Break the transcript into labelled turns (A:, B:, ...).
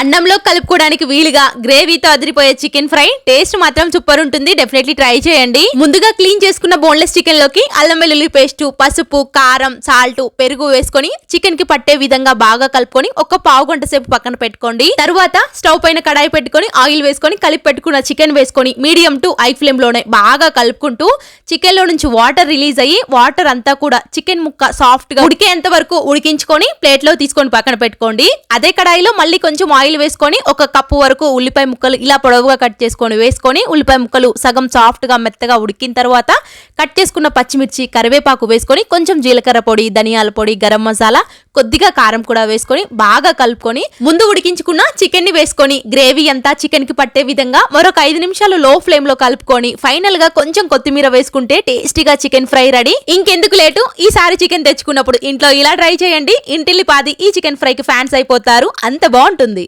A: అన్నంలో కలుపుకోవడానికి వీలుగా గ్రేవీతో అదిరిపోయే చికెన్ ఫ్రై టేస్ట్ మాత్రం సూపర్ ఉంటుంది. డెఫినెట్లీ ట్రై చేయండి. ముందుగా క్లీన్ చేసుకున్న బోన్లెస్ చికెన్లోకి అల్లం వెల్లుల్లి పేస్ట్ పసుపు కారం సాల్ట్ పెరుగు వేసుకొని చికెన్కి పట్టే విధంగా బాగా కలుపుకొని ఒక పావు గంట సేపు పక్కన పెట్టుకోండి. తర్వాత స్టవ్ పైన కడాయి పెట్టుకొని ఆయిల్ వేసుకొని కలిపి పెట్టుకున్న చికెన్ వేసుకొని మీడియం టు ఐ ఫ్లేమ్లోనే బాగా కలుపుకుంటూ చికెన్లో నుంచి వాటర్ రిలీజ్ అయ్యి వాటర్ అంతా కూడా చికెన్ ముక్క సాఫ్ట్గా ఉడికేంత వరకు ఉడికించుకొని ప్లేట్లో తీసుకొని పక్కన పెట్టుకోండి. అదే కడాయిలో మళ్ళీ కొంచెం ఆయిల్ వేసుకొని ఒక కప్పు వరకు ఉల్లిపాయ ముక్కలు ఇలా పొడవుగా కట్ చేసుకొని వేసుకొని ఉల్లిపాయ ముక్కలు సగం సాఫ్ట్గా మెత్తగా ఉడికిన తర్వాత కట్ చేసుకున్న పచ్చిమిర్చి కరివేపాకు వేసుకొని కొంచెం జీలకర్ర పొడి ధనియాల పొడి గరం మసాలా కొద్దిగా కారం కూడా వేసుకొని బాగా కలుపుకొని ముందు ఉడికించుకున్న చికెన్ని వేసుకొని గ్రేవీ అంతా చికెన్కి పట్టే విధంగా మరొక ఐదు నిమిషాలు లో ఫ్లేమ్లో కలుపుకొని ఫైనల్గా కొంచెం కొత్తిమీర వేసుకుంటే టేస్టీగా చికెన్ ఫ్రై రెడీ. ఇంకెందుకు లేటు? ఈసారి చికెన్ తెచ్చుకున్నప్పుడు ఇంట్లో ఇలా ట్రై చేయండి. ఇంటిల్లి పాది ఈ చికెన్ ఫ్రైకి ఫ్యాన్స్ అయిపోతారు. అంత బాగుంటుంది.